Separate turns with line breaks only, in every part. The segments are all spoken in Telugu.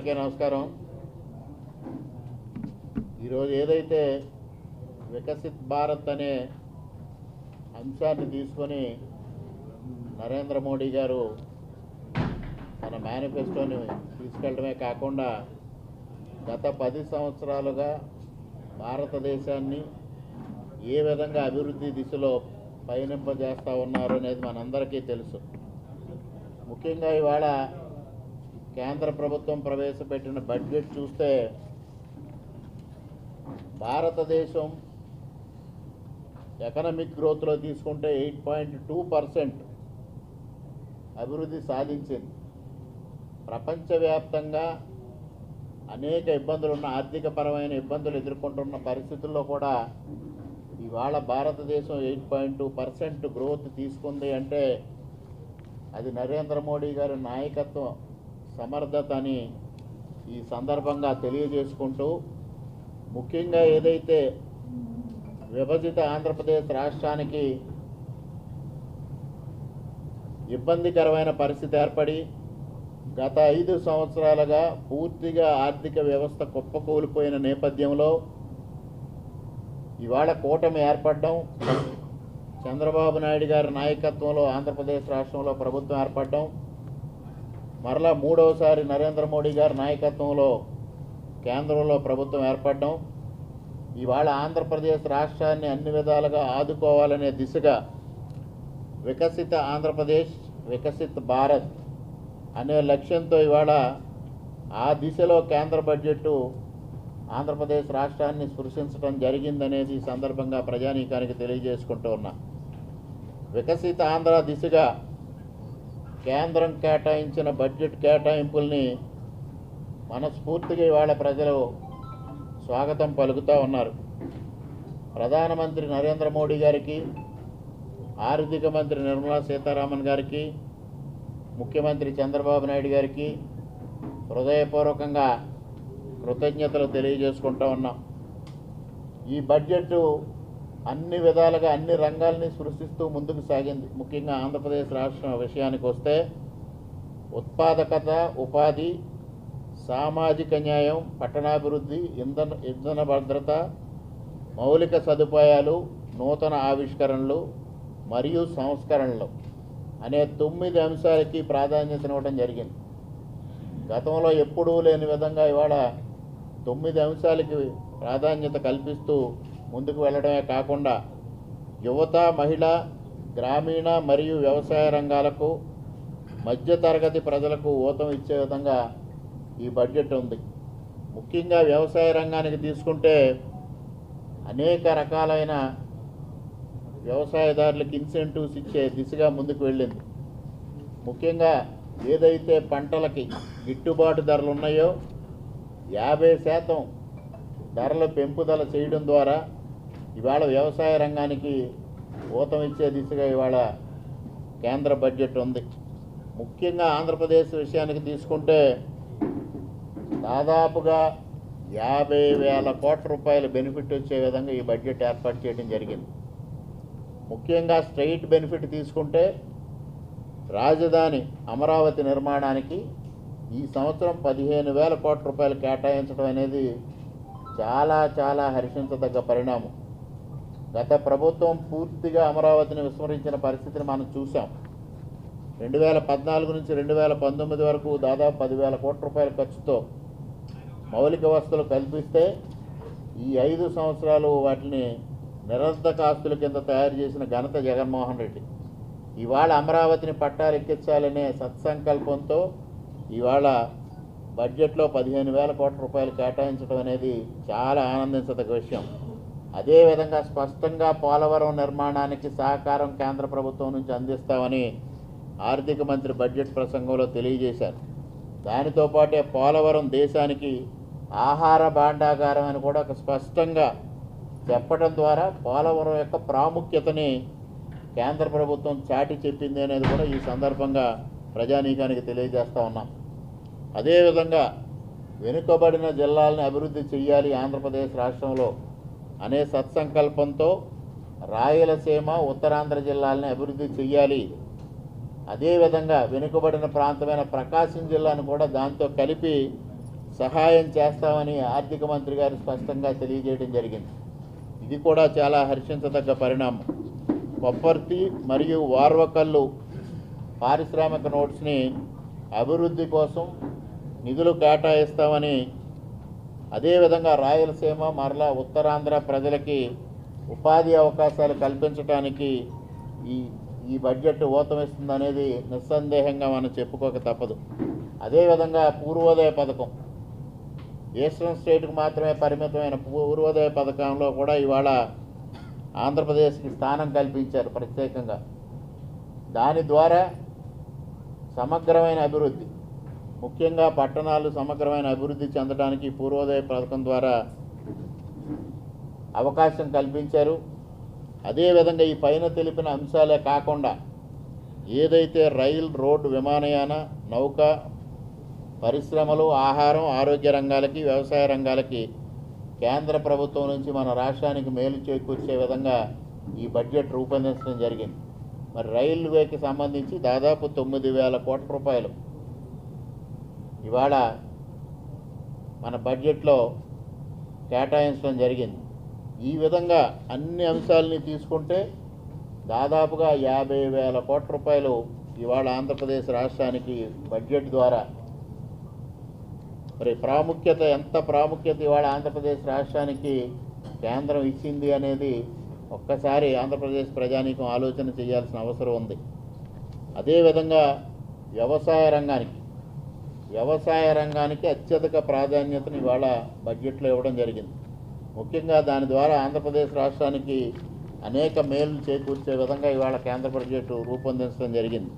అందరికీ నమస్కారం. ఈరోజు ఏదైతే వికసిత్ భారత్ అనే అంశాన్ని తీసుకొని నరేంద్ర మోడీ గారు తన మేనిఫెస్టోని తీసుకెళ్ళడమే కాకుండా గత పది సంవత్సరాలుగా భారతదేశాన్ని ఏ విధంగా అభివృద్ధి దిశలో పయనింపజేస్తూ ఉన్నారు అనేది మనందరికీ తెలుసు. ముఖ్యంగా ఇవాళ కేంద్ర ప్రభుత్వం ప్రవేశపెట్టిన బడ్జెట్ చూస్తే భారతదేశం ఎకనమిక్ గ్రోత్లో తీసుకుంటే ఎయిట్ పాయింట్ టూ పర్సెంట్ అభివృద్ధి సాధించింది. ప్రపంచవ్యాప్తంగా అనేక ఇబ్బందులు ఉన్న ఆర్థికపరమైన ఇబ్బందులు ఎదుర్కొంటున్న పరిస్థితుల్లో కూడా ఇవాళ భారతదేశం eight point two percent growth తీసుకుంది అంటే అది నరేంద్ర మోడీ గారి నాయకత్వం. సమర్థతని ఈ సందర్భంగా తెలియజేసుకుంటూ ముఖ్యంగా ఏదైతే విభజిత ఆంధ్రప్రదేశ్ రాష్ట్రానికి ఇబ్బందికరమైన పరిస్థితి ఏర్పడి గత ఐదు సంవత్సరాలుగా పూర్తిగా ఆర్థిక వ్యవస్థ కుప్పకూలిపోయిన నేపథ్యంలో ఇవాళ కూటమి ఏర్పడడం చంద్రబాబు నాయుడు గారి నాయకత్వంలో ఆంధ్రప్రదేశ్ రాష్ట్రంలో ప్రభుత్వం ఏర్పడడం మరలా మూడవసారి నరేంద్ర మోడీ గారి నాయకత్వంలో కేంద్రంలో ప్రభుత్వం ఏర్పడడం ఇవాళ ఆంధ్రప్రదేశ్ రాష్ట్రాన్ని అన్ని విధాలుగా ఆదుకోవాలనే దిశగా వికసిత ఆంధ్రప్రదేశ్ వికసిత భారత్ అనే లక్ష్యంతో ఇవాళ ఆ దిశలో కేంద్ర బడ్జెట్ ఆంధ్రప్రదేశ్ రాష్ట్రాన్ని స్పృశించడం జరిగిందనేది ఈ సందర్భంగా ప్రజానీకానికి తెలియజేసుకుంటూ ఉన్నా. వికసిత ఆంధ్ర దిశగా కేంద్రం కేటాయించిన బడ్జెట్ కేటాయింపుల్ని మనస్ఫూర్తిగా ఇవాళ ప్రజలు స్వాగతం పలుకుతూ ఉన్నారు. ప్రధానమంత్రి నరేంద్ర మోడీ గారికి ఆర్థిక మంత్రి నిర్మలా సీతారామన్ గారికి ముఖ్యమంత్రి చంద్రబాబు నాయుడు గారికి హృదయపూర్వకంగా కృతజ్ఞతలు తెలియజేసుకుంటూ ఉన్నాం. ఈ బడ్జెట్ అన్ని విధాలుగా అన్ని రంగాల్ని సృష్టిస్తూ ముందుకు సాగింది. ముఖ్యంగా ఆంధ్రప్రదేశ్ రాష్ట్రం విషయానికి వస్తే ఉత్పాదకత ఉపాధి సామాజిక న్యాయం పట్టణాభివృద్ధి ఇంధన ఇంధన భద్రత మౌలిక సదుపాయాలు నూతన ఆవిష్కరణలు మరియు సంస్కరణలు అనే తొమ్మిది అంశాలకి ప్రాధాన్యతనివ్వడం జరిగింది. గతంలో ఎప్పుడూ లేని విధంగా ఇవాళ తొమ్మిది అంశాలకి ప్రాధాన్యత కల్పిస్తూ ముందుకు వెళ్ళడమే కాకుండా యువత మహిళ గ్రామీణ మరియు వ్యవసాయ రంగాలకు మధ్యతరగతి ప్రజలకు ఊతం ఇచ్చే విధంగా ఈ బడ్జెట్ ఉంది. ముఖ్యంగా వ్యవసాయ రంగానికి తీసుకుంటే అనేక రకాలైన వ్యవసాయదారులకు ఇన్సెంటివ్స్ ఇచ్చే దిశగా ముందుకు వెళ్ళింది. ముఖ్యంగా ఏదైతే పంటలకి గిట్టుబాటు ధరలు ఉన్నాయో యాభై శాతం ధరల పెంపుదల చేయడం ద్వారా ఇవాళ వ్యవసాయ రంగానికి ఊతం ఇచ్చే దిశగా ఇవాళ కేంద్ర బడ్జెట్ ఉంది. ముఖ్యంగా ఆంధ్రప్రదేశ్ విషయానికి తీసుకుంటే దాదాపుగా యాభై వేల కోట్ల రూపాయల బెనిఫిట్ వచ్చే విధంగా ఈ బడ్జెట్ ఏర్పాటు చేయడం జరిగింది. ముఖ్యంగా స్ట్రైట్ బెనిఫిట్ తీసుకుంటే రాజధాని అమరావతి నిర్మాణానికి ఈ సంవత్సరం పదిహేను వేల కోట్ల రూపాయలు కేటాయించడం అనేది చాలా చాలా హర్షించదగ్గ పరిణామం. గత ప్రభుత్వం పూర్తిగా అమరావతిని విస్మరించిన పరిస్థితిని మనం చూసాం రెండు వేల పద్నాలుగు నుంచి రెండు వేల పంతొమ్మిది వరకు దాదాపు పదివేల కోట్ల రూపాయల ఖర్చుతో మౌలిక వసతులు కల్పిస్తే ఈ ఐదు సంవత్సరాలు వాటిని నిరర్ధక ఆస్తుల కింద తయారు చేసిన ఘనత జగన్మోహన్ రెడ్డి. ఇవాళ అమరావతిని పట్టాలెక్కించాలనే సత్సంకల్పంతో ఇవాళ బడ్జెట్లో పదిహేను వేల కోట్ల రూపాయలు కేటాయించడం అనేది చాలా ఆనందించదగ్గ విషయం. అదేవిధంగా స్పష్టంగా పోలవరం నిర్మాణానికి సహకారం కేంద్ర ప్రభుత్వం నుంచి అందిస్తామని ఆర్థిక మంత్రి బడ్జెట్ ప్రసంగంలో తెలియజేశారు. దానితో పాటే పోలవరం దేశానికి ఆహార భాండాగారం అని కూడా ఒక స్పష్టంగా చెప్పడం ద్వారా పోలవరం యొక్క ప్రాముఖ్యతని కేంద్ర ప్రభుత్వం చాటి చెప్పింది అనేది కూడా ఈ సందర్భంగా ప్రజానీకానికి తెలియజేస్తూ ఉన్నాం. అదేవిధంగా వెనుకబడిన జిల్లాలను అభివృద్ధి చేయాలి ఆంధ్రప్రదేశ్ రాష్ట్రంలో అనే సత్సంకల్పంతో రాయలసీమ ఉత్తరాంధ్ర జిల్లాలని అభివృద్ధి చేయాలి అదేవిధంగా వెనుకబడిన ప్రాంతమైన ప్రకాశం జిల్లాను కూడా దాంతో కలిపి సహాయం చేస్తామని ఆర్థిక మంత్రి గారు స్పష్టంగా తెలియజేయడం జరిగింది. ఇది కూడా చాలా హర్షించదగ్గ పరిణామం. కొప్పర్తి మరియు వార్వకల్లు పారిశ్రామిక నోట్స్ని అభివృద్ధి కోసం నిధులు కేటాయిస్తామని అదేవిధంగా రాయలసీమ మరలా ఉత్తరాంధ్ర ప్రజలకి ఉపాధి అవకాశాలు కల్పించడానికి ఈ ఈ బడ్జెట్ ఊతమిస్తుంది అనేది నిస్సందేహంగా మనం చెప్పుకోక తప్పదు. అదేవిధంగా పూర్వోదయ పథకం. ఈస్టర్న్ స్టేట్కి మాత్రమే పరిమితమైన పూర్వోదయ పథకంలో కూడా ఇవాళ ఆంధ్రప్రదేశ్కి స్థానం కల్పించారు ప్రత్యేకంగా. దాని ద్వారా సమగ్రమైన అభివృద్ధి ముఖ్యంగా పట్టణాలు సమగ్రమైన అభివృద్ధి చెందడానికి పూర్వోదయ పథకం ద్వారా అవకాశం కల్పించారు. అదేవిధంగా ఈ పైన తెలిపిన అంశాలే కాకుండా ఏదైతే రైల్ రోడ్డు విమానయాన నౌక పరిశ్రమలు ఆహారం ఆరోగ్య రంగాలకి వ్యవసాయ రంగాలకి కేంద్ర ప్రభుత్వం నుంచి మన రాష్ట్రానికి మేలు చేకూర్చే విధంగా ఈ బడ్జెట్ రూపొందించడం జరిగింది. మరి రైల్వేకి సంబంధించి దాదాపు తొమ్మిది వేల కోట్ల రూపాయలు ఇవాళ మన బడ్జెట్లో కేటాయించడం జరిగింది. ఈ విధంగా అన్ని అంశాలని తీసుకుంటే దాదాపుగా యాభై వేల కోట్ల రూపాయలు ఇవాళ ఆంధ్రప్రదేశ్ రాష్ట్రానికి బడ్జెట్ ద్వారా. మరి ప్రాముఖ్యత ఎంత ప్రాముఖ్యత ఇవాళ ఆంధ్రప్రదేశ్ రాష్ట్రానికి కేంద్రం ఇచ్చింది అనేది ఒక్కసారి ఆంధ్రప్రదేశ్ ప్రజానీకం ఆలోచన చేయాల్సిన అవసరం ఉంది. అదేవిధంగా వ్యవసాయ రంగానికి వ్యవసాయ రంగానికి అత్యధిక ప్రాధాన్యతను ఇవాళ బడ్జెట్లో ఇవ్వడం జరిగింది. ముఖ్యంగా దాని ద్వారా ఆంధ్రప్రదేశ్ రాష్ట్రానికి అనేక మేలు చేకూర్చే విధంగా ఇవాళ కేంద్ర బడ్జెట్ రూపొందించడం జరిగింది.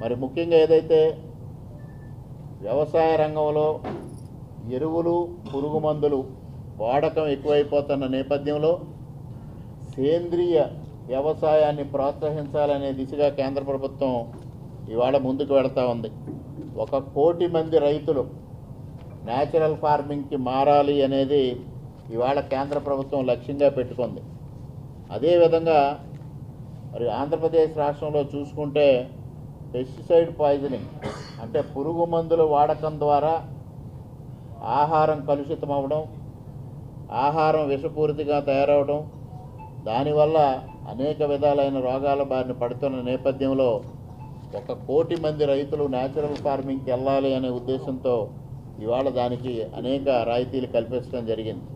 మరి ముఖ్యంగా ఏదైతే వ్యవసాయ రంగంలో ఎరువులు పురుగు మందులు వాడకం ఎక్కువైపోతున్న నేపథ్యంలో సేంద్రియ వ్యవసాయాన్ని ప్రోత్సహించాలనే దిశగా కేంద్ర ప్రభుత్వం ఇవాళ ముందుకు వెళతా ఉంది. ఒక కోటి మంది రైతులు న్యాచురల్ ఫార్మింగ్కి మారాలి అనేది ఇవాళ కేంద్ర ప్రభుత్వం లక్ష్యంగా పెట్టుకుంది. అదేవిధంగా మరి ఆంధ్రప్రదేశ్ రాష్ట్రంలో చూసుకుంటే పెస్టిసైడ్ పాయిజనింగ్ అంటే పురుగు మందులు వాడకం ద్వారా ఆహారం కలుషితం అవ్వడం ఆహారం విషపూరితగా తయారవడం దానివల్ల అనేక విధాలైన రోగాల బారిన పడుతున్న నేపథ్యంలో ఒక కోటి మంది రైతులు న్యాచురల్ ఫార్మింగ్కి వెళ్ళాలి అనే ఉద్దేశంతో ఇవాళ దానికి అనేక రాయితీలు కల్పించడం జరిగింది.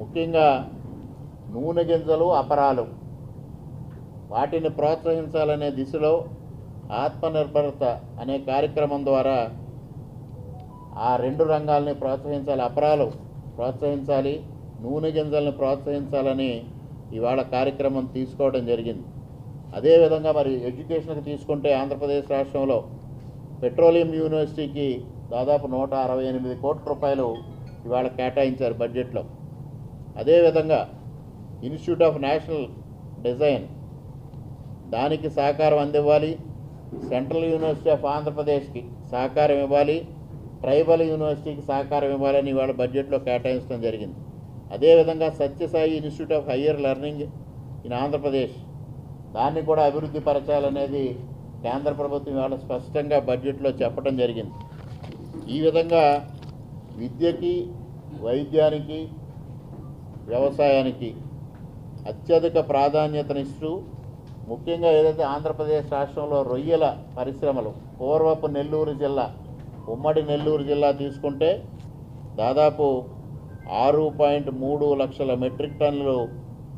ముఖ్యంగా నూనె గింజలు అపరాలు వాటిని ప్రోత్సహించాలనే దిశలో ఆత్మనిర్భరత అనే కార్యక్రమం ద్వారా ఆ రెండు రంగాల్ని ప్రోత్సహించాలి అపరాలు ప్రోత్సహించాలి నూనె గింజల్ని ప్రోత్సహించాలని ఇవాళ కార్యక్రమం తీసుకోవడం జరిగింది. అదేవిధంగా మరి ఎడ్యుకేషన్కి తీసుకుంటే ఆంధ్రప్రదేశ్ రాష్ట్రంలో పెట్రోలియం యూనివర్సిటీకి దాదాపు నూట అరవై ఎనిమిది కోట్ల రూపాయలు ఇవాళ కేటాయించారు బడ్జెట్లో. అదేవిధంగా ఇన్స్టిట్యూట్ ఆఫ్ నేషనల్ డిజైన్ దానికి సహకారం అందివ్వాలి సెంట్రల్ యూనివర్సిటీ ఆఫ్ ఆంధ్రప్రదేశ్కి సహకారం ఇవ్వాలి ట్రైబల్ యూనివర్సిటీకి సహకారం ఇవ్వాలని ఇవాళ బడ్జెట్లో కేటాయించడం జరిగింది. అదేవిధంగా Sathya Sai institute of higher learning in Andhra Pradesh దాన్ని కూడా అభివృద్ధి పరచాలనేది కేంద్ర ప్రభుత్వం ఇవాళ స్పష్టంగా బడ్జెట్లో చెప్పడం జరిగింది. ఈ విధంగా విద్యకి వైద్యానికి వ్యవసాయానికి అత్యధిక ప్రాధాన్యతనిస్తూ ముఖ్యంగా ఏదైతే ఆంధ్రప్రదేశ్ రాష్ట్రంలో రొయ్యల పరిశ్రమలు పూర్వపు నెల్లూరు జిల్లా ఉమ్మడి నెల్లూరు జిల్లా తీసుకుంటే దాదాపు ఆరు పాయింట్ మూడు లక్షల మెట్రిక్ టన్నులు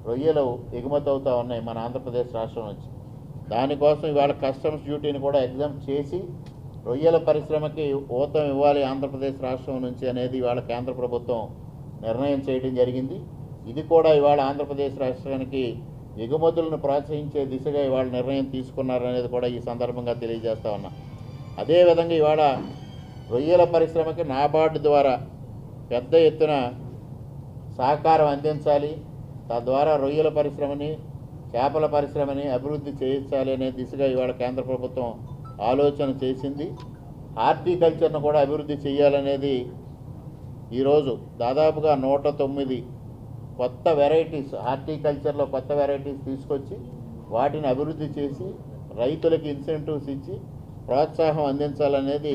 రొయ్యలు ఎగుమతి అవుతూ ఉన్నాయి మన ఆంధ్రప్రదేశ్ రాష్ట్రం నుంచి. దానికోసం ఇవాళ కస్టమ్స్ డ్యూటీని కూడా ఎగ్జామ్ చేసి రొయ్యల పరిశ్రమకి ఊతం ఇవ్వాలి ఆంధ్రప్రదేశ్ రాష్ట్రం నుంచి అనేది ఇవాళ కేంద్ర ప్రభుత్వం నిర్ణయం చేయడం జరిగింది. ఇది కూడా ఇవాళ ఆంధ్రప్రదేశ్ రాష్ట్రానికి ఎగుమతులను ప్రోత్సహించే దిశగా ఇవాళ నిర్ణయం తీసుకున్నారనేది కూడా ఈ సందర్భంగా తెలియజేస్తా ఉన్నా. అదేవిధంగా ఇవాళ రొయ్యల పరిశ్రమకి నాబార్డు ద్వారా పెద్ద ఎత్తున సహకారం అందించాలి. తద్వారా రొయ్యల పరిశ్రమని చేపల పరిశ్రమని అభివృద్ధి చేయించాలి అనే దిశగా ఇవాళ కేంద్ర ప్రభుత్వం ఆలోచన చేసింది. హార్టికల్చర్ను కూడా అభివృద్ధి చేయాలనేది ఈరోజు దాదాపుగా నూట తొమ్మిది కొత్త వెరైటీస్ హార్టికల్చర్లో కొత్త వెరైటీస్ తీసుకొచ్చి వాటిని అభివృద్ధి చేసి రైతులకు ఇన్సెంటివ్స్ ఇచ్చి ప్రోత్సాహం అందించాలనేది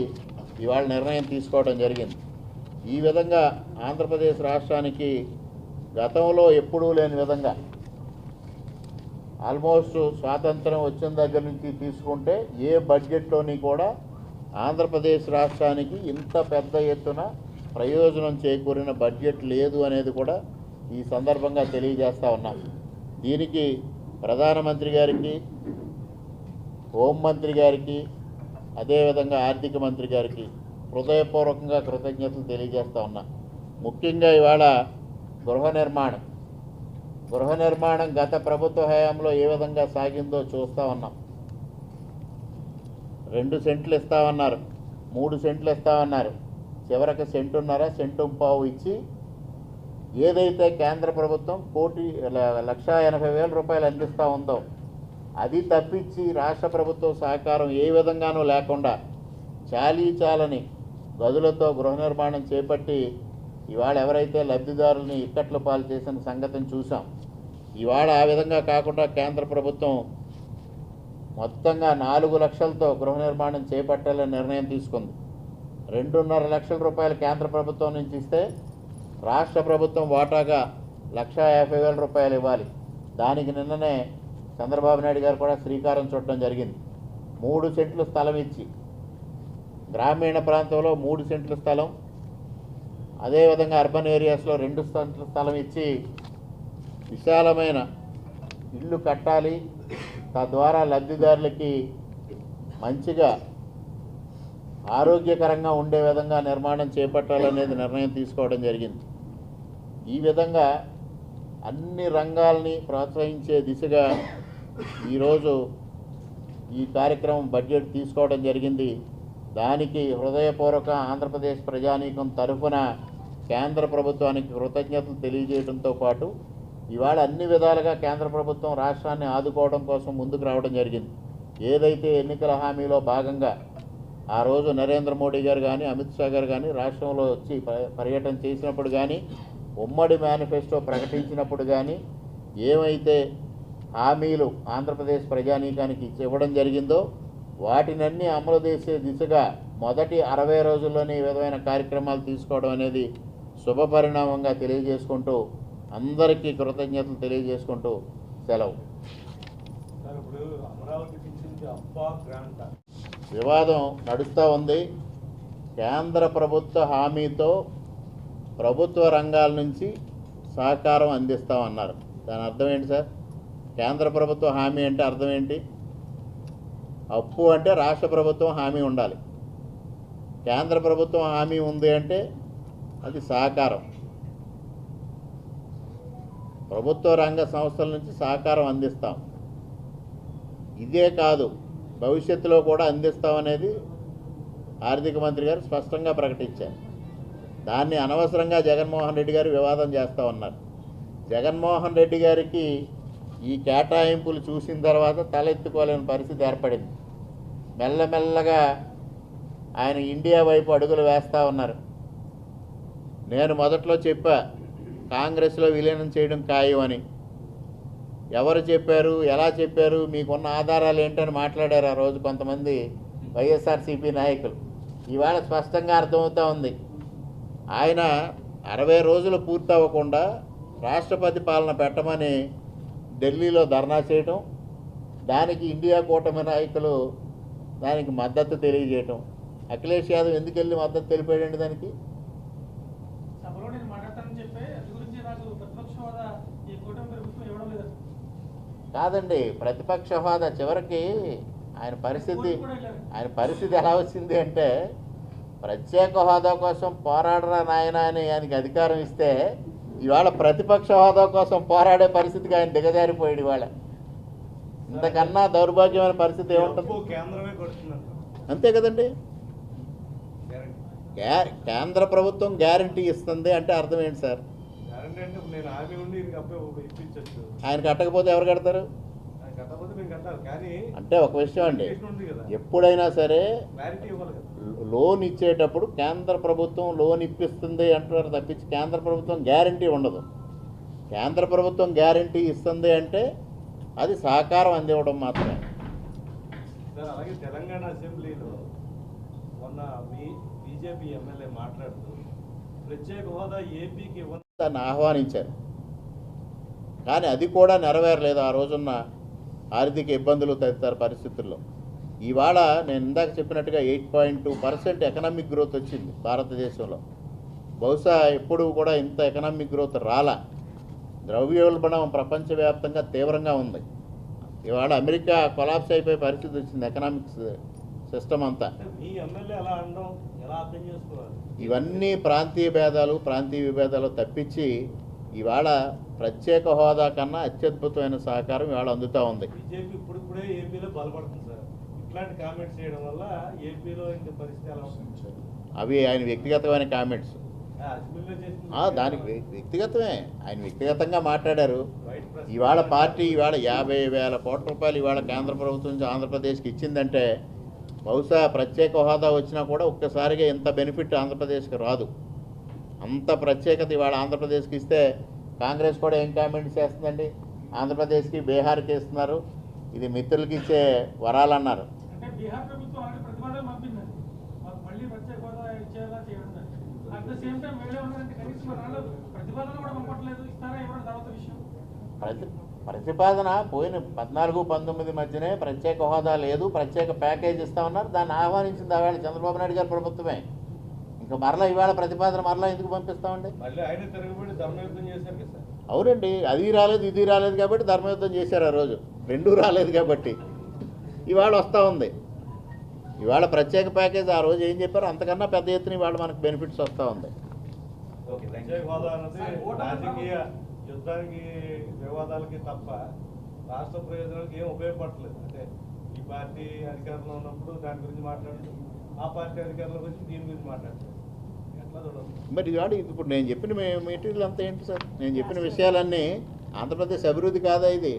ఇవాళ నిర్ణయం తీసుకోవడం జరిగింది. ఈ విధంగా ఆంధ్రప్రదేశ్ రాష్ట్రానికి గతంలో ఎప్పుడూ లేని విధంగా ఆల్మోస్ట్ స్వాతంత్రం వచ్చిన దగ్గర నుంచి తీసుకుంటే ఏ బడ్జెట్లోని కూడా ఆంధ్రప్రదేశ్ రాష్ట్రానికి ఇంత పెద్ద ఎత్తున ప్రయోజనం చేకూరిన బడ్జెట్ లేదు అనేది కూడా ఈ సందర్భంగా తెలియజేస్తూ ఉన్నాం. దీనికి ప్రధానమంత్రి గారికి హోంమంత్రి గారికి అదేవిధంగా ఆర్థిక మంత్రి గారికి హృదయపూర్వకంగా కృతజ్ఞతలు తెలియజేస్తూ ఉన్నా. ముఖ్యంగా ఇవాళ గృహ నిర్మాణం గృహ నిర్మాణం గత ప్రభుత్వ హయాంలో ఏ విధంగా సాగిందో చూస్తూ ఉన్నాం. రెండు సెంట్లు ఇస్తామన్నారు. మూడు సెంట్లు ఇస్తామన్నారు. చివరికి సెంటున్నర సెంటు పావు ఇచ్చి ఏదైతే కేంద్ర ప్రభుత్వం కోటి లక్ష ఎనభై వేల రూపాయలు అందిస్తూ ఉందో అది తప్పించి రాష్ట్ర ప్రభుత్వం సహకారం ఏ విధంగానూ లేకుండా చాలీ చాలని గదులతో గృహ నిర్మాణం చేపట్టి ఇవాళ ఎవరైతే లబ్ధిదారుల్ని ఇక్కట్ల పాలు చేసిన సంగతిని చూసాం ఇవాళ ఆ విధంగా కాకుండా కేంద్ర ప్రభుత్వం మొత్తంగా నాలుగు లక్షలతో గృహ నిర్మాణం చేపట్టాలని నిర్ణయం తీసుకుంది. రెండున్నర లక్షల రూపాయలు కేంద్ర ప్రభుత్వం నుంచి ఇస్తే రాష్ట్ర ప్రభుత్వం వాటాగా లక్ష యాభై వేల రూపాయలు ఇవ్వాలి. దానికి నిన్ననే చంద్రబాబు నాయుడు గారు కూడా శ్రీకారం చుట్టడం జరిగింది. మూడు సెంట్లు స్థలం ఇచ్చి గ్రామీణ ప్రాంతంలో మూడు సెంట్ల స్థలం అదేవిధంగా అర్బన్ ఏరియాస్లో రెండు స్థలం ఇచ్చి విశాలమైన ఇల్లు కట్టాలి. తద్వారా లబ్ధిదారులకి మంచిగా ఆరోగ్యకరంగా ఉండే విధంగా నిర్మాణం చేపట్టాలనేది నిర్ణయం తీసుకోవడం జరిగింది. ఈ విధంగా అన్ని రంగాల్ని ప్రోత్సహించే దిశగా ఈరోజు ఈ కార్యక్రమం బడ్జెట్ తీసుకోవడం జరిగింది. దానికి హృదయపూర్వక ఆంధ్రప్రదేశ్ ప్రజానీకం తరఫున కేంద్ర ప్రభుత్వానికి కృతజ్ఞతలు తెలియజేయడంతో పాటు ఇవాళ అన్ని విధాలుగా కేంద్ర ప్రభుత్వం రాష్ట్రాన్ని ఆదుకోవడం కోసం ముందుకు రావడం జరిగింది. ఏదైతే ఎన్నికల హామీలో భాగంగా ఆ రోజు నరేంద్ర మోడీ గారు కానీ అమిత్ షా గారు కానీ రాష్ట్రంలో వచ్చి పర్యటన చేసినప్పుడు కానీ ఉమ్మడి మేనిఫెస్టో ప్రకటించినప్పుడు కానీ ఏమైతే హామీలు ఆంధ్రప్రదేశ్ ప్రజానీకానికి ఇవ్వడం జరిగిందో వాటినన్నీ అమలు చేసే దిశగా మొదటి అరవై రోజుల్లోనే ఈ విధమైన కార్యక్రమాలు తీసుకోవడం అనేది శుభ పరిణామంగా తెలియజేసుకుంటూ అందరికీ కృతజ్ఞతలు తెలియజేసుకుంటూ సెలవు. వివాదం నడుస్తూ ఉంది. కేంద్ర ప్రభుత్వ హామీతో ప్రభుత్వ రంగాల నుంచి సహకారం అందిస్తామన్నారు. దాని అర్థం ఏంటి సార్? కేంద్ర ప్రభుత్వ హామీ అంటే అర్థం ఏంటి? అప్పు అంటే రాష్ట్ర ప్రభుత్వం హామీ ఉండాలి. కేంద్ర ప్రభుత్వం హామీ ఉంది అంటే అది సహకారం. ప్రభుత్వ రంగ సంస్థల నుంచి సహకారం అందిస్తాం. ఇదే కాదు భవిష్యత్తులో కూడా అందిస్తామనేది ఆర్థిక మంత్రి గారు స్పష్టంగా ప్రకటించారు. దాన్ని అనవసరంగా జగన్మోహన్ రెడ్డి గారు వివాదం చేస్తూ ఉన్నారు. జగన్మోహన్ రెడ్డి గారికి ఈ కేటాయింపులు చూసిన తర్వాత తలెత్తుకోలేని పరిస్థితి ఏర్పడింది. మెల్లమెల్లగా ఆయన ఇండియా వైపు అడుగులు వేస్తూ ఉన్నారు. నేను మొదట్లో చెప్పా కాంగ్రెస్లో విలీనం చేయడం ఖాయం అని ఎవరు చెప్పారు ఎలా చెప్పారు మీకున్న ఆధారాలు ఏంటని మాట్లాడారు ఆ రోజు కొంతమంది వైఎస్ఆర్సీపీ నాయకులు. ఇవాళ స్పష్టంగా అర్థమవుతూ ఉంది. ఆయన అరవై రోజులు పూర్తి అవ్వకుండా రాష్ట్రపతి పాలన పెట్టమని ఢిల్లీలో ధర్నా చేయటం దానికి ఇండియా కూటమి నాయకులు దానికి మద్దతు తెలియజేయటం. అఖిలేష్ యాదవ్ ఎందుకు వెళ్ళి మద్దతు తెలిపాడండి దానికి? కాదండి ప్రతిపక్ష హోదా చివరికి ఆయన పరిస్థితి. ఆయన పరిస్థితి ఎలా వచ్చింది అంటే ప్రత్యేక హోదా కోసం పోరాడరా నాయన అని ఆయనకి అధికారం ఇస్తే ఇవాళ ప్రతిపక్ష హోదా కోసం పోరాడే పరిస్థితికి ఆయన దిగజారిపోయాడు ఇవాళ. ఇంతకన్నా దౌర్భాగ్యమైన పరిస్థితి ఏముంటుంది? అంతే కదండి. కేంద్ర ప్రభుత్వం గ్యారంటీ ఇస్తుంది అంటే అర్థం ఏంటి సార్? ఆయన కట్టకపోతే ఎవరు కడతారు? అంటే ఒక విషయం అండి. ఎప్పుడైనా సరే లోన్ ఇచ్చేటప్పుడు కేంద్ర ప్రభుత్వం లోన్ ఇప్పిస్తుంది అంటున్నారు తప్పించి కేంద్ర ప్రభుత్వం గ్యారంటీ ఉండదు. కేంద్ర ప్రభుత్వం గ్యారంటీ ఇస్తుంది అంటే అది సహకారం అందివ్వడం మాత్రమే.
సార్ అలాగే తెలంగాణ అసెంబ్లీలో మొన్న బీజేపీ ఎమ్మెల్యే మాట్లాడుతూ ప్రత్యేక హోదా ఏపీకి
దాన్ని ఆహ్వానించారు. కానీ అది కూడా నెరవేరలేదు ఆ రోజున్న ఆర్థిక ఇబ్బందులు తదితర పరిస్థితుల్లో. ఇవాళ నేను ఇందాక చెప్పినట్టుగా eight point two percent economic growth వచ్చింది భారతదేశంలో. బహుశా ఎప్పుడూ కూడా ఇంత ఎకనామిక్ గ్రోత్ రాలా. ద్రవ్యోల్బణం ప్రపంచవ్యాప్తంగా తీవ్రంగా ఉంది. ఇవాళ అమెరికా కొలాప్స్ అయిపోయే పరిస్థితి వచ్చింది ఎకనామిక్స్ సిస్టమ్ అంతా. ఇవన్నీ ప్రాంతీయ భేదాలు ప్రాంతీయ విభేదాలు తప్పించి ఇవాళ ప్రత్యేక హోదా కన్నా అత్యద్భుతమైన సహకారం ఇవాళ అందుతూ ఉంది.
ఇట్లాంటి కామెంట్స్ చేయడం వల్ల ఏపీలో ఇంకా పరిస్థితి ఎలా ఉంటుంది
అవి ఆయన వ్యక్తిగతమైన కామెంట్స్ దానికి వ్య- వ్యక్తిగతమే. ఆయన వ్యక్తిగతంగా మాట్లాడారు. ఇవాళ పార్టీ ఇవాళ యాభై వేల కోట్ల రూపాయలు ఇవాళ కేంద్ర ప్రభుత్వం నుంచి ఆంధ్రప్రదేశ్కి ఇచ్చిందంటే బహుశా ప్రత్యేక హోదా వచ్చినా కూడా ఒక్కసారిగా ఇంత బెనిఫిట్ ఆంధ్రప్రదేశ్కి రాదు. అంత ప్రత్యేకత ఇవాళ ఆంధ్రప్రదేశ్కి ఇస్తే కాంగ్రెస్ కూడా ఏం కామెంట్స్ చేస్తుందండి? ఆంధ్రప్రదేశ్కి బీహార్కి ఇస్తున్నారు. ఇది మిత్రులకి ఇచ్చే వరాలన్నారు.
బీహార్ ప్రభుత్వం అలాంటి ప్రతిపాదన పంపిందండి. మాకు మళ్ళీ ప్రత్యేక హోదా ఇచ్చేలా చేయడం. అట్ ద సేమ్ టైం వీళ్ళే ఉన్నారంటే కనీసం మరి వాళ్ళు ప్రతిపాదన కూడా పంపట్లేదు. ఇస్తారా ఎవరైనా తర్వాత విషయం?
ప్రతి ప్రతిపాదన పోయిన పద్నాలుగు పంతొమ్మిది మధ్యనే ప్రత్యేక హోదా లేదు. ప్రత్యేక ప్యాకేజ్ ఇస్తామన్నారు దాన్ని ఆహ్వానించింది ఆవేళ చంద్రబాబు నాయుడు గారి ప్రభుత్వమే. ఇంకా మరలా ఇవాళ ప్రతిపాదన మరలా ఎందుకు పంపిస్తామండి?
మళ్ళీ ఆయన తిరగబడి ధర్మయుద్ధం చేశారు కదా సార్.
అవునండి. అది రాలేదు ఇది రాలేదు కాబట్టి ధర్మయుద్ధం చేశారు ఆ రోజు. రెండూ రాలేదు కాబట్టి. ఇవాళ వస్తూ ఉంది. ఇవాళ ప్రత్యేక ప్యాకేజ్ ఆ రోజు ఏం చెప్పారో అంతకన్నా పెద్ద ఎత్తున ఇవాళ మనకు బెనిఫిట్స్ వస్తూ ఉంది.
యుద్ధానికి వివాదాలకి తప్ప రాష్ట్ర ప్రయోజనాలకు ఏం ఉపయోగపడట్లేదు. అంటే ఈ పార్టీ అధికారంలో ఉన్నప్పుడు దాని గురించి మాట్లాడుతూ ఆ పార్టీ వచ్చి దీని గురించి మాట్లాడుతుంది
మరి ఇవాళ ఇప్పుడు నేను చెప్పిన మెటీరియల్ అంతా ఏంటి సార్? నేను చెప్పిన విషయాలన్నీ ఆంధ్రప్రదేశ్ అభివృద్ధి కాదా ఇది?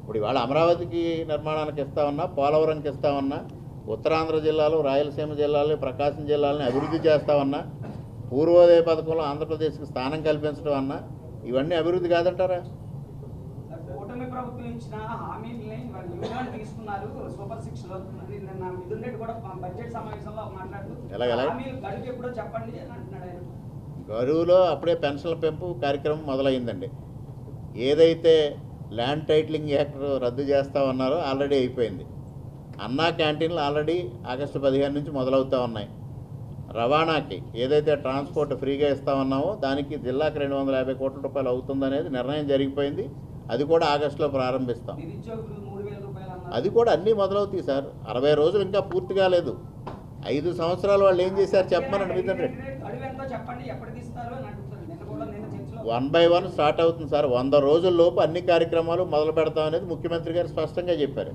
ఇప్పుడు ఇవాళ అమరావతికి నిర్మాణానికి ఇస్తామన్నా పోలవరంకి ఇస్తామన్నా ఉత్తరాంధ్ర జిల్లాలు రాయలసీమ జిల్లాలు ప్రకాశం జిల్లాలని అభివృద్ధి చేస్తామన్నా పూర్వోదయ పథకంలో ఆంధ్రప్రదేశ్కి స్థానం కల్పించడం అన్నా ఇవన్నీ అభివృద్ధి కాదంటారా? గరువులో అప్పుడే పెన్షన్ల పెంపు కార్యక్రమం మొదలైందండి. ఏదైతే ల్యాండ్ టైటిలింగ్ యాక్ట్ రద్దు చేస్తా ఉన్నారో ఆల్రెడీ అయిపోయింది. అన్నా క్యాంటీన్లు ఆల్రెడీ ఆగస్టు పదిహేను నుంచి మొదలవుతూ ఉన్నాయి. రవాణాకి ఏదైతే ట్రాన్స్పోర్ట్ ఫ్రీగా ఇస్తా ఉన్నామో దానికి జిల్లాకి రెండు వందల యాభై కోట్ల రూపాయలు అవుతుందనేది నిర్ణయం జరిగిపోయింది. అది కూడా ఆగస్టులో ప్రారంభిస్తాం. అది కూడా అన్నీ మొదలవుతాయి సార్. అరవై రోజులు ఇంకా పూర్తి కాలేదు. ఐదు సంవత్సరాలు వాళ్ళు ఏం చేశారు
నిన్న చర్చలో
వన్ బై వన్ స్టార్ట్ అవుతుంది సార్. వంద రోజుల లోపు అన్ని కార్యక్రమాలు మొదలు పెడతాం అనేది ముఖ్యమంత్రి గారు స్పష్టంగా చెప్పారు.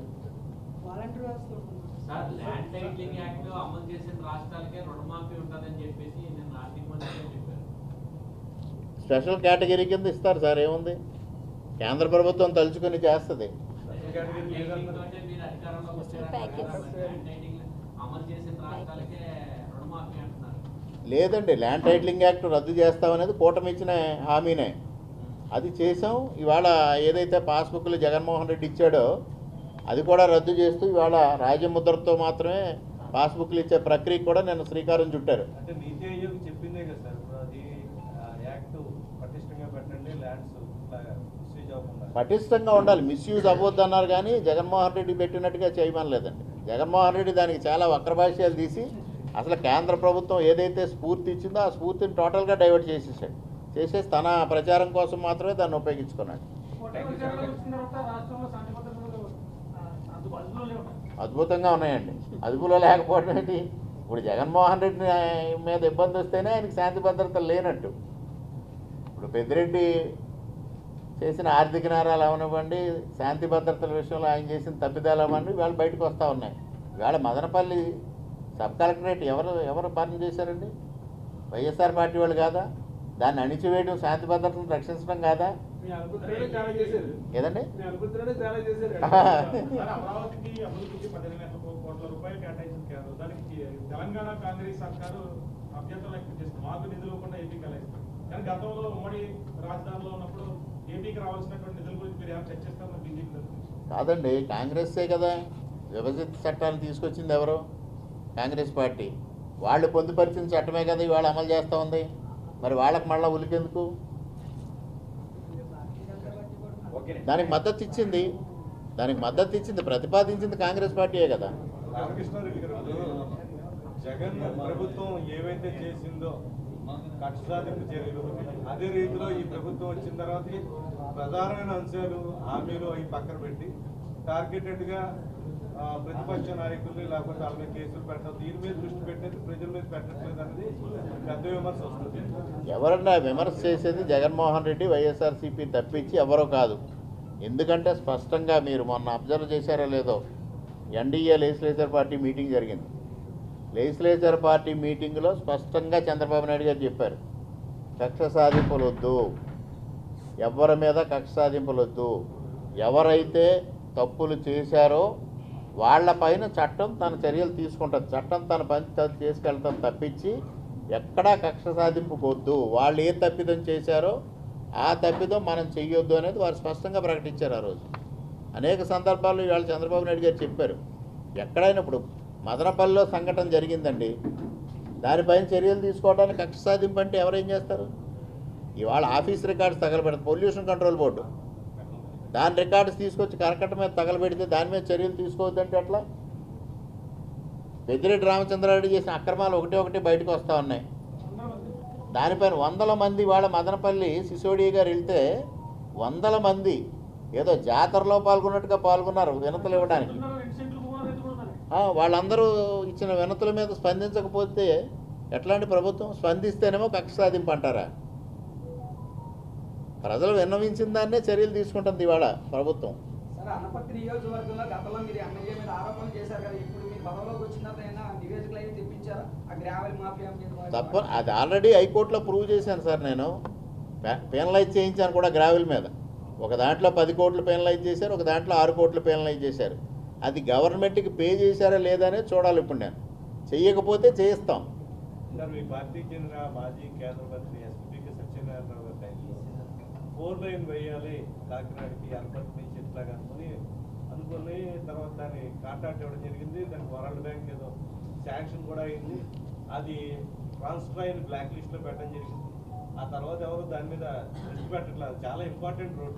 సార్ ల్యాండ్ టైటిలింగ్ యాక్ట్ అమలు చేసిన రాష్ట్రాలకే రుణమాఫీ ఉంటుందని చెప్పేసి ఆర్థిక గారు చెప్పారు
స్పెషల్ కేటగిరీ కింద ఇస్తారు సార్ ఏముంది? కేంద్ర ప్రభుత్వం తలుచుకొని చేస్తుంది. లేదండి ల్యాండ్ టైటిలింగ్ యాక్ట్ రద్దు చేస్తామనేది కూటమి ఇచ్చిన హామీనే. అది చేసాం. ఇవాళ ఏదైతే పాస్బుక్లు జగన్మోహన్ రెడ్డి ఇచ్చాడో అది కూడా రద్దు చేస్తూ ఇవాళ రాజముద్రతో మాత్రమే పాస్బుక్లు ఇచ్చే ప్రక్రియకు కూడా నేను శ్రీకారం చుట్టారు.
పటిష్టంగా
ఉండాలి మిస్యూజ్ అవ్వద్దు అన్నారు కానీ జగన్మోహన్ రెడ్డి పెట్టినట్టుగా చేయమనలేదండి. జగన్మోహన్ రెడ్డి దానికి చాలా వక్రభాష్యాలు తీసి అసలు కేంద్ర ప్రభుత్వం ఏదైతే స్ఫూర్తి ఇచ్చిందో ఆ స్ఫూర్తిని టోటల్గా డైవర్ట్ చేసేసాడు. చేసేసి తన ప్రచారం కోసం మాత్రమే దాన్ని ఉపయోగించుకున్నాడు
కూటమి అధికారంలోకి వచ్చిన తర్వాత రాష్ట్రంలో శాంతి భద్రతలు ఆ, అదుపు అదుపులో లేవు
అద్భుతంగా ఉన్నాయండి. అదుపులో లేకపోవడం ఏంటి? ఇప్పుడు జగన్మోహన్ రెడ్డి మీద ఇబ్బంది వస్తేనే ఆయనకి శాంతి భద్రత లేనట్టు. ఇప్పుడు పెద్దిరెడ్డి చేసిన ఆర్థిక నేరాలు అవనివ్వండి శాంతి భద్రతల విషయంలో ఆయన చేసిన తప్పిదాలు అవ్వండి వాళ్ళు బయటకు వస్తూ ఉన్నాయి. ఇవాళ మదనపల్లి సబ్ కలెక్టరేట్ ఎవరు ఎవరు పాలన చేశారండి? వైఎస్ఆర్ పార్టీ వాళ్ళు కాదా? దాన్ని అణిచివేయడం శాంతి భద్రతను రక్షించడం కాదా? ఏదండి?
తెలంగాణ కాంగ్రెస్ సర్కారు చేస్తుంది మాకు నిధులు ఇవ్వకుండా ఏపీకి కానీ గతంలో ఉమ్మడి రాజధానిలో ఉన్నప్పుడు ఏపీకి రావాల్సినటువంటి నిధుల గురించి మీరు ఏమైనా బీజేపీ
కాదండి కాంగ్రెస్సే కదా. విభజిత చట్టాలు తీసుకొచ్చింది ఎవరు? కాంగ్రెస్ పార్టీ. వాళ్ళు పొందుపరిచిన చట్టమే కదా ఇవాళ అమలు చేస్తూ ఉంది. మరి వాళ్ళకి మళ్ళీ ఉలికెందుకు? దానికి మద్దతు ఇచ్చింది దానికి మద్దతు ఇచ్చింది ప్రతిపాదించింది కాంగ్రెస్ పార్టీయే కదా.
జగన్ ప్రభుత్వం ఏవైతే చేసిందో కక్ష సాధింపు చర్యలు అదే రీతిలో ఈ ప్రభుత్వం వచ్చిన తర్వాత ప్రధానమైన అంశాలు హామీలు అవి పక్కన పెట్టి టార్గెటెడ్గా ఆ, ప్రతిపక్ష నాయకుల్ని లేకపోతే వాళ్ళ కేసులు పెట్టడం దీని మీద దృష్టి పెట్టేది ప్రజల మీద పెట్టట్లేదు అనేది పెద్ద విమర్శ వస్తుంది.
ఎవరన్నా విమర్శ చేసేది జగన్మోహన్ రెడ్డి వైఎస్ఆర్సీపీ తప్పించి ఎవరో కాదు. ఎందుకంటే స్పష్టంగా మీరు మొన్న అబ్జర్వ్ చేశారో లేదో ఎన్డీఏ లెజిస్లేచర్ పార్టీ మీటింగ్ జరిగింది. లెజిస్లేచర్ పార్టీ మీటింగ్లో స్పష్టంగా చంద్రబాబు నాయుడు గారు చెప్పారు కక్ష సాధింపులు వద్దు ఎవరి మీద కక్ష సాధింపులు వద్దు ఎవరైతే తప్పులు చేశారో వాళ్ళపైన చట్టం తన చర్యలు తీసుకుంటుంది. చట్టం తన పని తను చేసుకెళ్తాం తప్పించి ఎక్కడా కక్ష సాధింపు వద్దు. వాళ్ళు ఏ తప్పిదం చేశారో ఆ తప్పిదం మనం చెయ్యొద్దు అనేది వారు స్పష్టంగా ప్రకటించారు ఆ రోజు. అనేక సందర్భాల్లో ఇవాళ చంద్రబాబు నాయుడు గారు చెప్పారు. ఎక్కడైనా ఇప్పుడు మదనపల్లిలో సంఘటన జరిగిందండి. దానిపైన చర్యలు తీసుకోవడానికి కక్ష సాధింపు అంటే ఎవరేం చేస్తారు? ఇవాళ ఆఫీస్ రికార్డ్స్ తగలబెడతారు పొల్యూషన్ కంట్రోల్ బోర్డు. దాని రికార్డ్స్ తీసుకొచ్చి కరకట్ట మీద తగలబెడితే దాని మీద చర్యలు తీసుకోవద్దంటే ఎట్లా? పెద్దిరెడ్డి రామచంద్రారెడ్డి చేసిన అక్రమాలు ఒకటి ఒకటి బయటకు వస్తూ ఉన్నాయి. దానిపైన వందల మంది వాళ్ళ మదనపల్లి సిసోడి గారు వెళ్తే వందల మంది ఏదో జాతరలో పాల్గొన్నట్టుగా పాల్గొన్నారు వినతులు ఇవ్వడానికి. వాళ్ళందరూ ఇచ్చిన వినతుల మీద స్పందించకపోతే ఎట్లాంటి ప్రభుత్వం స్పందిస్తేనేమో కక్ష సాధింపు అంటారా ప్రజలు విన్నవించిన దాన్నే చర్యలు తీసుకుంటుంది ఇవాళ ప్రభుత్వం.
సార్ అనపత్తి నియోజకవర్గంలో గతంలో మీరు ఎమ్మెల్యే మీద ఆరోపణలు చేశారు కదా ఇప్పుడు మీరు పదవిలోకి వచ్చిన తర్వాత ఏమైనా నివేదికలు అవి తెప్పించారా? ఆ గ్రావెల్ మాఫియా మీద
తప్ప అది ఆల్రెడీ హైకోర్టులో ప్రూవ్ చేశాను సార్ నేను. పెనలైజ్ చేయించాను కూడా గ్రావెల్ మీద. ఒక దాంట్లో పది కోట్లు పెనలైజ్ చేశారు ఒక దాంట్లో ఆరు కోట్లు పెనలైజ్ చేశారు. అది గవర్నమెంట్కి పే చేశారా లేదా అనేది చూడాలి ఇప్పుడు నేను. చెయ్యకపోతే చేయిస్తాం.
సార్ మీ పార్టీకి చెందిన మాజీ కేంద్ర మంత్రి ఫోర్ లైన్ వేయాలి కాకినాడకి అనపర్తి నుంచి ఇట్లా అనుకుని అనుకుని తర్వాత దాన్ని కాంట్రాక్ట్ ఇవ్వడం జరిగింది. దానికి వరల్డ్ బ్యాంక్ ఏదో శాంక్షన్ కూడా అయింది. అది ట్రాన్స్ఫైన్ బ్లాక్ లిస్ట్లో పెట్టడం జరిగింది. ఆ తర్వాత ఎవరు దాని మీద దృష్టి పెట్టట్లేదు చాలా ఇంపార్టెంట్ రోడ్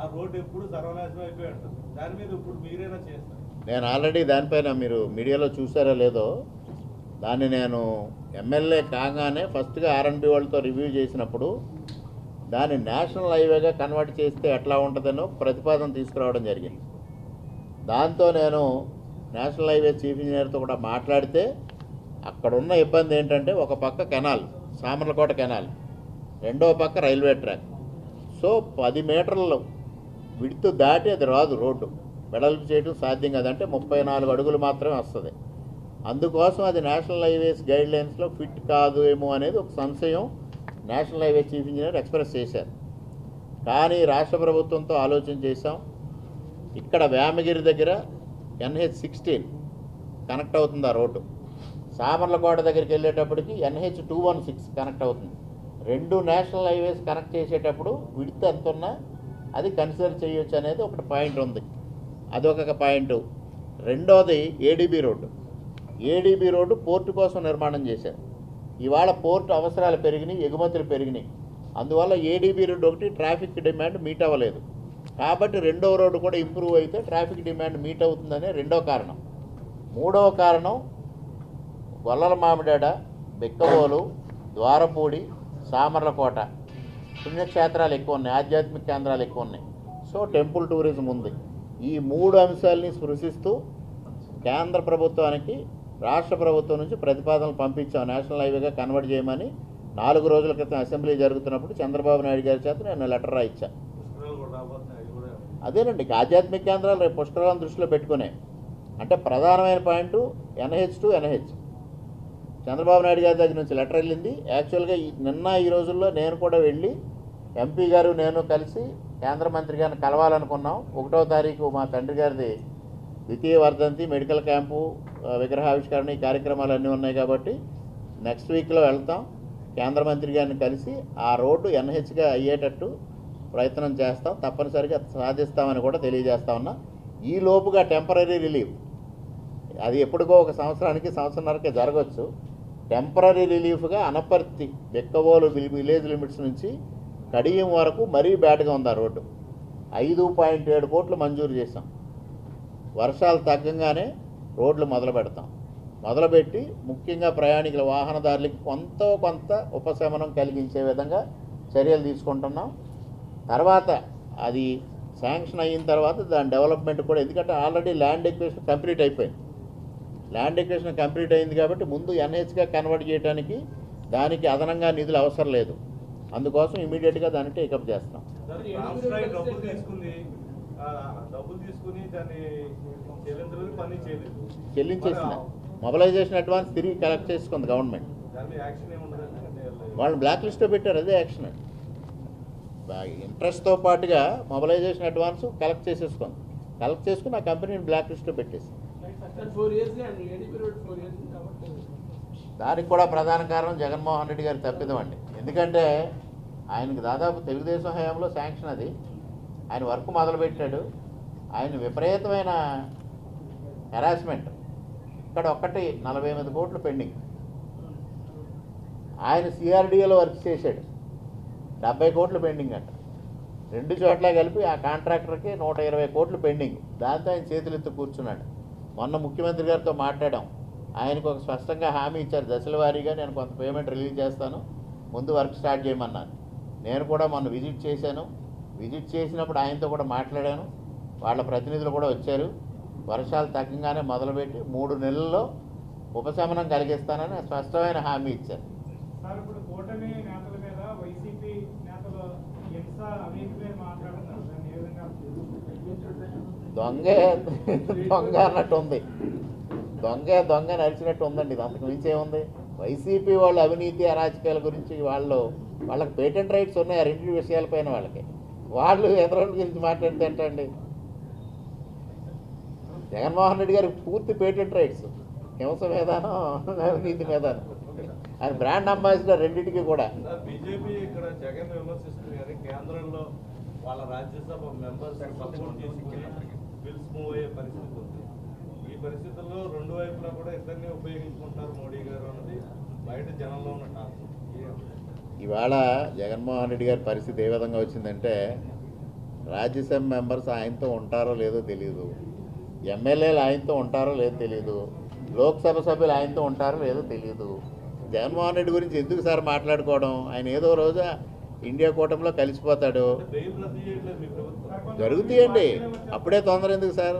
ఆ రోడ్ ఎప్పుడు సర్వనాశనం అయిపోయి ఉంటుంది. దాని మీద ఇప్పుడు మీరేనా చేస్తారు?
నేను ఆల్రెడీ దానిపైన మీరు మీడియాలో చూసారా లేదో దాన్ని నేను ఎమ్మెల్యే కాగానే ఫస్ట్గా ఆర్ఎన్బి వాళ్ళతో రివ్యూ చేసినప్పుడు దాన్ని నేషనల్ హైవేగా కన్వర్ట్ చేస్తే ఎట్లా ఉంటుందనో ప్రతిపాదన తీసుకురావడం జరిగింది. దాంతో నేను నేషనల్ హైవే చీఫ్ ఇంజనీర్తో కూడా మాట్లాడితే అక్కడున్న ఇబ్బంది ఏంటంటే ఒక పక్క కెనాల్ సామర్లకోట కెనాల్ రెండో పక్క రైల్వే ట్రాక్. సో పది మీటర్లు విడుతు దాటి అది రాదు రోడ్డు. వెడల్పు చేయడం సాధ్యం కాదంటే ముప్పై నాలుగు అడుగులు మాత్రమే వస్తుంది. అందుకోసం అది నేషనల్ హైవేస్ గైడ్ లైన్స్లో ఫిట్ కాదు ఏమో అనేది ఒక సంశయం. National highway chief engineer express చేశారు. కానీ రాష్ట్ర ప్రభుత్వంతో ఆలోచన చేశాం. ఇక్కడ వేమగిరి దగ్గర ఎన్హెచ్ సిక్స్టీన్ కనెక్ట్ అవుతుంది ఆ రోడ్డు. సామర్లకోట దగ్గరికి వెళ్ళేటప్పటికి NH two one six connect అవుతుంది. రెండు నేషనల్ హైవేస్ కనెక్ట్ చేసేటప్పుడు విడత ఎంత ఉన్నా అది కన్సిడర్ చేయొచ్చు అనేది ఒకటి పాయింట్ ఉంది. అదొక పాయింట్. రెండోది ADB road. ADB road port కోసం నిర్మాణం చేశారు. ఇవాళ పోర్టు అవసరాలు పెరిగినాయి ఎగుమతులు పెరిగినాయి. అందువల్ల ఏడీబీ రోడ్డు ఒకటి ట్రాఫిక్ డిమాండ్ మీట్ అవ్వలేదు. కాబట్టి రెండో రోడ్డు కూడా ఇంప్రూవ్ అయితే ట్రాఫిక్ డిమాండ్ మీట్ అవుతుందనే రెండో కారణం. మూడవ కారణం గొల్లల మామిడాడ బెక్కబోలు ద్వారపూడి సామర్లకోట. పుణ్యక్షేత్రాలు ఎక్కువ ఉన్నాయి ఆధ్యాత్మిక కేంద్రాలు ఎక్కువ ఉన్నాయి. సో టెంపుల్ టూరిజం ఉంది. ఈ మూడు అంశాలని స్పృశిస్తూ కేంద్ర ప్రభుత్వానికి రాష్ట్ర ప్రభుత్వం నుంచి ప్రతిపాదనలు పంపించాం. నేషనల్ హైవేగా కన్వర్ట్ చేయమని నాలుగు రోజుల క్రితం అసెంబ్లీ జరుగుతున్నప్పుడు చంద్రబాబు నాయుడు గారి చేత నేను లెటర్
కూడా
అదేనండి ఆధ్యాత్మిక కేంద్రాలు రేపు పుష్కరాలను దృష్టిలో పెట్టుకునే. అంటే ప్రధానమైన point NH to NH. Chandrababu Naidu గారి దగ్గర నుంచి లెటర్ వెళ్ళింది. యాక్చువల్గా నిన్న ఈ రోజుల్లో నేను కూడా వెళ్ళి ఎంపీ గారు నేను కలిసి కేంద్ర మంత్రి గారిని కలవాలనుకున్నాం. ఒకటో తారీఖు మా తండ్రి గారిది ద్వితీయ వర్ధంతి మెడికల్ క్యాంపు విగ్రహావిష్కరణ ఈ కార్యక్రమాలు అన్నీ ఉన్నాయి కాబట్టి నెక్స్ట్ వీక్లో వెళ్తాం. కేంద్ర మంత్రి గారిని కలిసి ఆ రోడ్డు ఎన్హెచ్గా అయ్యేటట్టు ప్రయత్నం చేస్తాం. తప్పనిసరిగా సాధిస్తామని కూడా తెలియజేస్తా ఉన్నా. ఈ లోపుగా టెంపరీ రిలీఫ్. అది ఎప్పటికో ఒక సంవత్సరానికి సంవత్సరంన్నరకే జరగవచ్చు టెంపరీ రిలీఫ్గా అనపర్తి బెక్కవోలు విలేజ్ లిమిట్స్ నుంచి కడియం వరకు మరీ బ్యాడ్గా ఉంది ఆ రోడ్డు. ఐదు పాయింట్ ఏడు కోట్లు మంజూరు చేశాం. వర్షాలు తగ్గంగానే రోడ్లు మొదలు పెడతాం. మొదలుపెట్టి ముఖ్యంగా ప్రయాణికుల వాహనదారులకి కొంత కొంత ఉపశమనం కలిగించే విధంగా చర్యలు తీసుకుంటున్నాం. తర్వాత అది శాంక్షన్ అయిన తర్వాత దాని డెవలప్మెంట్ కూడా ఎందుకంటే ఆల్రెడీ ల్యాండ్ ఎక్వేషన్ కంప్లీట్ అయిపోయింది. ల్యాండ్ ఎక్వేషన్ కంప్లీట్ అయింది కాబట్టి ముందు ఎన్హెచ్గా కన్వర్ట్ చేయడానికి దానికి అదనంగా నిధులు అవసరం లేదు. అందుకోసం ఇమీడియట్గా దాన్ని టేకప్ చేస్తాం
డబ్బులు తీసుకుంది ఆ, డబ్బులు తీసుకుని దాన్ని చెల్లించలేదు పని చేయలేదు.
చెల్లించేసిన మొబలైజేషన్ అడ్వాన్స్ తిరిగి కలెక్ట్ చేసుకుంది గవర్నమెంట్. వాళ్ళని బ్లాక్ లిస్ట్లో పెట్టారు అదే యాక్షన్. ఇంట్రెస్ట్తో పాటుగా మొబలైజేషన్ అడ్వాన్స్ కలెక్ట్ చేసేసుకుంది. కలెక్ట్ చేసుకుని ఆ కంపెనీని బ్లాక్ లిస్ట్లో పెట్టేసి దానికి కూడా ప్రధాన కారణం జగన్మోహన్ రెడ్డి గారి తప్పిదం అండి. ఎందుకంటే ఆయనకి దాదాపు తెలుగుదేశం హయాంలో శాంక్షన్ అది. ఆయన వర్క్ మొదలుపెట్టాడు. ఆయన విపరీతమైన హెరాస్మెంట్ ఇక్కడ ఒక్కటి నలభై ఎనిమిది కోట్లు పెండింగ్. ఆయన సిఆర్డిఏలో వర్క్ చేశాడు. డెబ్బై కోట్లు పెండింగ్ అంట. రెండు చోట్ల కలిపి ఆ కాంట్రాక్టర్కి నూట ఇరవై కోట్లు పెండింగ్. దాంతో ఆయన చేతులు కూర్చున్నాడు. మొన్న ముఖ్యమంత్రి గారితో మాట్లాడాం. ఆయనకు ఒక స్పష్టంగా హామీ ఇచ్చారు. దశల వారీగా నేను కొంత పేమెంట్ రిలీజ్ చేస్తాను. ముందు వర్క్ స్టార్ట్ చేయమన్నాను. నేను కూడా మొన్న విజిట్ చేశాను. విజిట్ చేసినప్పుడు ఆయనతో కూడా మాట్లాడాను. వాళ్ళ ప్రతినిధులు కూడా వచ్చారు. వర్షాలు తగ్గంగానే మొదలుపెట్టి మూడు నెలల్లో ఉపశమనం కలిగిస్తానని స్పష్టమైన హామీ ఇచ్చారు. దొంగే దొంగ అన్నట్టు ఉంది. దొంగే దొంగ నడిచినట్టు ఉందండి. ఇది అంతకు మించి ఏముంది? వైసీపీ వాళ్ళు అవినీతి అరాచకాల గురించి వాళ్ళు వాళ్ళకి పేటెంట్ రైట్స్ ఉన్నాయి? ఆ రెండు విషయాలపైన వాళ్ళకి. వాళ్ళు ఎదురోళ్ళ గురించి మాట్లాడితే ఏంటండి? జగన్మోహన్ రెడ్డి గారికి పూర్తి పేటెంట్ రైట్స్. హింస మీదానం అవినీతి మీదానం ఆయన బ్రాండ్ అంబాసిడర్ రెండింటికి కూడా.
సార్ బీజేపీ ఇక్కడ జగన్ విమర్శిస్తుంది కానీ కేంద్రంలో వాళ్ళ రాజ్యసభ మెంబర్స్ సపోర్ట్ చేసుకుని బిల్స్ మూవ్ అయ్యే పరిస్థితి ఉంది. ఈ పరిస్థితుల్లో రెండు వైపులా కూడా ఇద్దరిని ఉపయోగించుకుంటారు మోడీ గారు అన్నది బయట జనంలో ఉన్న టాక్.
ఇవాళ జగన్మోహన్ రెడ్డి గారి పరిస్థితి ఏ విధంగా వచ్చిందంటే రాజ్యసభ మెంబర్స్ ఆయనతో ఉంటారో లేదో తెలియదు ఎమ్మెల్యేలు ఆయనతో ఉంటారో లేదో తెలియదు లోక్సభ సభ్యులు ఆయనతో ఉంటారో లేదో తెలియదు జగన్మోహన్ రెడ్డి గురించి ఎందుకు సార్ మాట్లాడుకోవడం? ఆయన ఏదో రోజు ఇండియా కూటమిలో కలిసిపోతాడు. జరుగుతాయండి. అప్పుడే తొందర ఎందుకు సార్?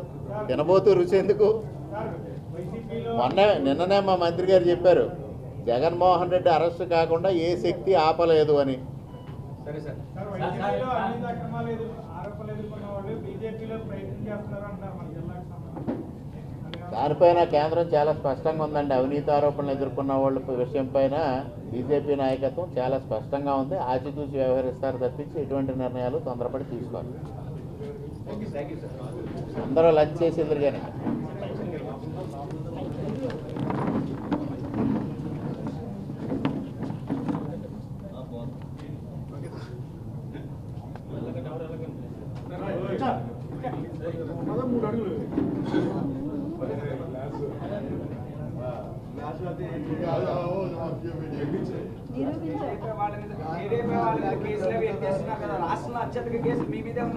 తినబోతూ రుచి ఎందుకు? మొన్న నిన్ననే మా మంత్రి గారు చెప్పారు. జగన్మోహన్ రెడ్డి అరెస్ట్ కాకుండా ఏ శక్తి ఆపలేదు అని. దానిపైన కేంద్రం చాలా స్పష్టంగా ఉందండి. అవినీతి ఆరోపణలు ఎదుర్కొన్న వాళ్ళ విషయం పైన బీజేపీ నాయకత్వం చాలా స్పష్టంగా ఉంది. ఆచితూచి వ్యవహరిస్తారు తప్పించి ఎటువంటి నిర్ణయాలు తొందరపడి తీసుకోవాలి అందరూ లంచ్ చేసి ఎదురుగానే
టీడీపీ వాళ్ళ మీద టీడీపీ వాళ్ళ మీద కేసులు అవి ఎత్తేస్తున్నారు కదా రాష్ట్రంలో అత్యధిక కేసులు మీ మీదే ఉన్నాయి